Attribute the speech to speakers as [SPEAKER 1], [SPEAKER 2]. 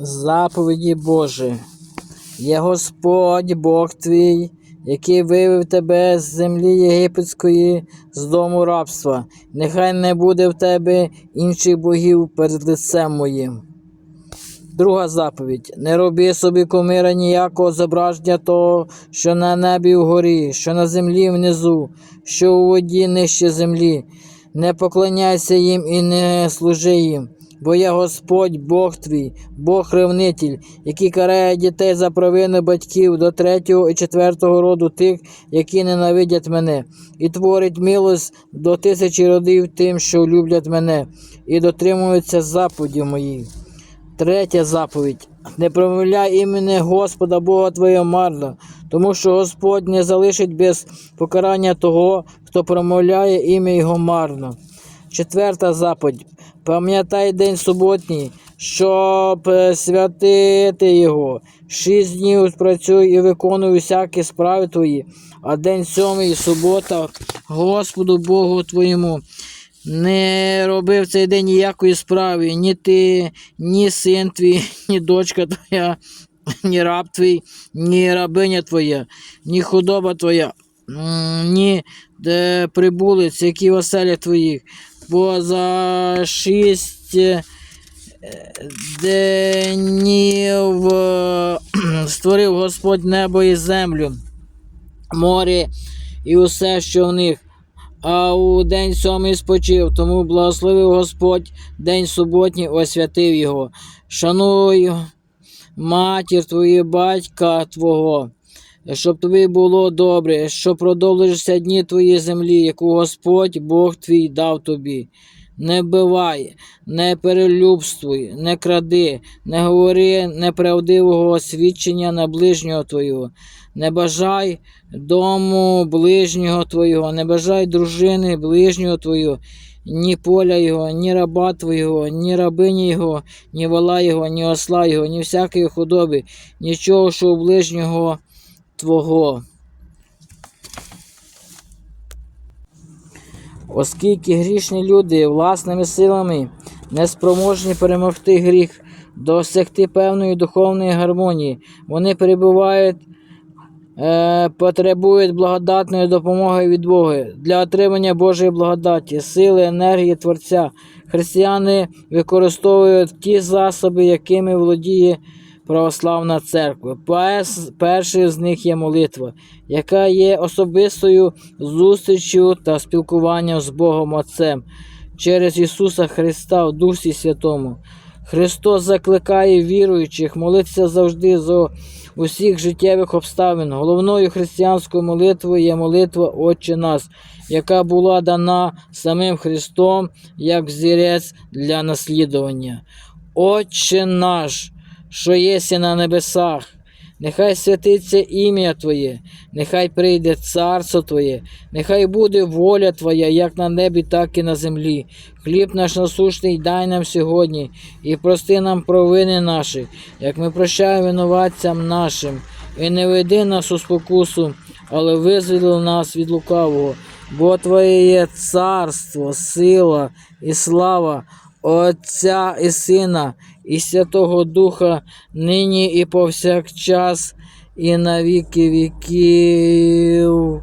[SPEAKER 1] заповіді Божі. Є Господь Бог твій, який вивів тебе з землі єгипетської, з дому рабства. Нехай не буде в тебе інших богів перед лицем моїм. Друга заповідь: не роби собі кумира ніякого зображення того, що на небі вгорі, що на землі внизу, що у воді нижче землі. Не поклоняйся їм і не служи їм, бо я Господь Бог твій, Бог ревнитель, який карає дітей за провини батьків до третього і четвертого роду тих, які ненавидять мене, і творить милость до тисячі родів тим, що люблять мене, і дотримуються заповідів моїх. Третя заповідь. Не промовляй імені Господа Бога Твого марно, тому що Господь не залишить без покарання того, хто промовляє ім'я Його марно. Четверта заповідь. Пам'ятай день суботній, щоб е, святити його. Шість днів працюй і виконуй усякі справи твої, а день сьомий субота Господу Богу твоєму. Не робив цей день ніякої справи, ні ти, ні син твій, ні дочка твоя, ні раб твій, ні рабиня твоя, ні худоба твоя, ні прибулець, які в оселях твоїх, бо за шість е, днів е, створив Господь небо і землю, море і усе, що в них а у день сьомий спочив, тому благословив Господь день суботній, освятив його. Шануй матір твою, батька Твого, щоб тобі було добре, що продовжишся дні твої землі, яку Господь Бог твій дав тобі. Не вбивай, не перелюбствуй, не кради, не говори неправдивого свідчення на ближнього твого, не бажай дому ближнього твого, не бажай дружини ближнього твого, ні поля його, ні раба твого, ні рабині його, ні вола його, ні осла його, ні всякої худоби, нічого, що у ближнього твого. Оскільки грішні люди власними силами не спроможні перемогти гріх, досягти певної духовної гармонії, вони перебувають, е, потребують благодатної допомоги від Бога для отримання Божої благодаті, сили, енергії Творця. Християни використовують ті засоби, якими володіє православна церква. Перший з них є молитва, яка є особистою зустрічю та спілкуванням з Богом Отцем через Ісуса Христа в Дусі Святому. Христос закликає віруючих молитися завжди за усіх життєвих обставин. Головною християнською молитвою є молитва Отче нас, яка була дана самим Христом як взірець для наслідування. Отче наш, що єси на небесах, нехай святиться ім'я Твоє, нехай прийде царство Твоє, нехай буде воля Твоя, як на небі, так і на землі. Хліб наш насущний дай нам сьогодні, і прости нам провини наші, як ми прощаємо винуватцям нашим, і не веди нас у спокусу, але визволи нас від лукавого, бо Твоє є царство, сила і слава. Отця і Сина, і Святого Духа, нині і повсякчас, і на віки віків.